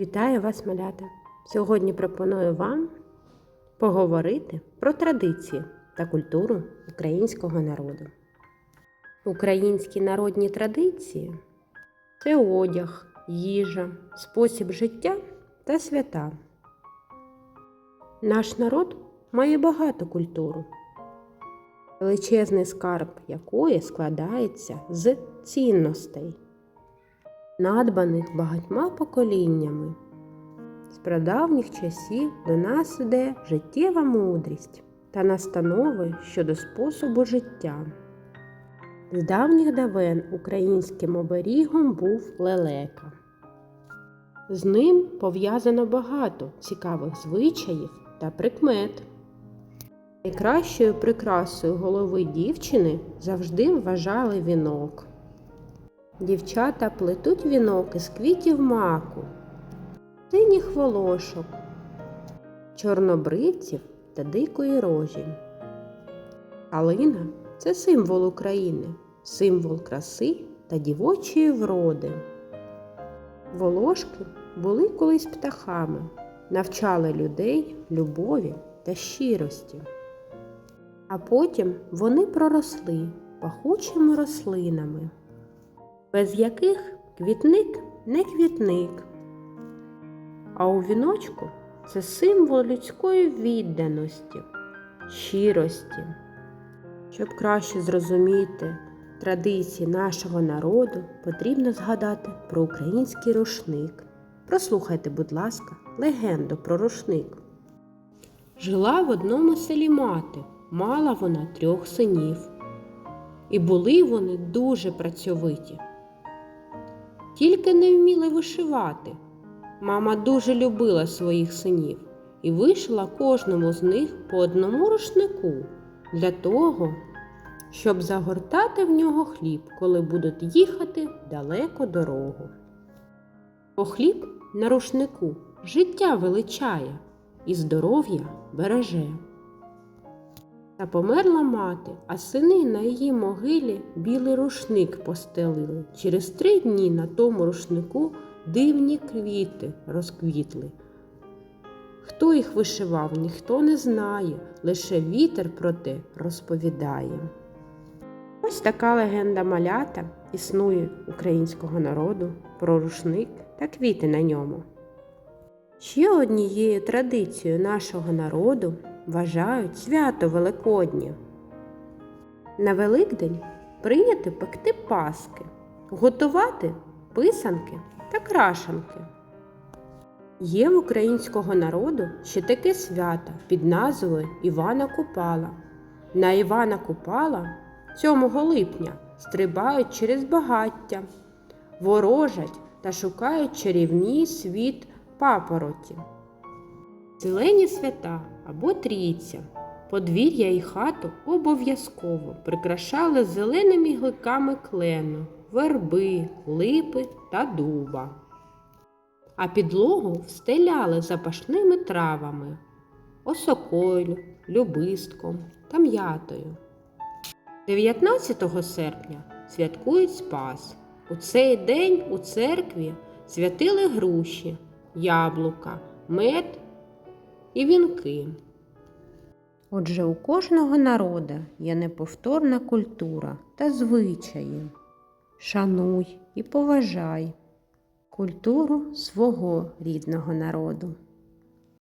Вітаю вас, малята! Сьогодні пропоную вам поговорити про традиції та культуру українського народу. Українські народні традиції це одяг, їжа, спосіб життя та свята. Наш народ має багату культуру, величезний скарб якої складається з цінностей надбаних багатьма поколіннями. З прадавніх часів до нас іде життєва мудрість та настанови щодо способу життя. З давніх давен українським оберігом був лелека. З ним пов'язано багато цікавих звичаїв та прикмет. Найкращою прикрасою голови дівчини завжди вважали вінок. Дівчата плетуть вінок із квітів маку, синіх волошок, чорнобривців та дикої рожі. Калина це символ України, символ краси та дівочої вроди. Волошки були колись птахами, навчали людей любові та щирості. А потім вони проросли пахучими рослинами без яких квітник не квітник. А у віночку це символ людської відданості, щирості. Щоб краще зрозуміти традиції нашого народу, потрібно згадати про український рушник. Прослухайте, будь ласка, легенду про рушник. Жила в одному селі мати, мала вона трьох синів. І були вони дуже працьовиті тільки не вміли вишивати. Мама дуже любила своїх синів і вишила кожному з них по одному рушнику для того, щоб загортати в нього хліб, коли будуть їхати далеко дорогу. Бо хліб на рушнику життя величає і здоров'я береже. Та померла мати, а сини на її могилі білий рушник постелили. Через три дні на тому рушнику дивні квіти розквітли. Хто їх вишивав, ніхто не знає, лише вітер про те розповідає. Ось така легенда малята існує українського народу про рушник та квіти на ньому. Ще однією традицією нашого народу вважають свято Великоднє. На Великдень прийняти пекти паски, готувати писанки та крашанки. Є в українського народу ще таке свято під назвою Івана Купала. На Івана Купала 7 липня стрибають через багаття, ворожать та шукають чарівний світ папороті. Зелені свята або трійця, подвір'я і хату обов'язково прикрашали зеленими гликами клену, верби, липи та дуба. А підлогу встеляли запашними травами, осокою, любистком та м'ятою. 19 серпня святкують Спас. У цей день у церкві святили груші, яблука, мед і вінки. Отже, у кожного народа є неповторна культура та звичаї. Шануй і поважай культуру свого рідного народу.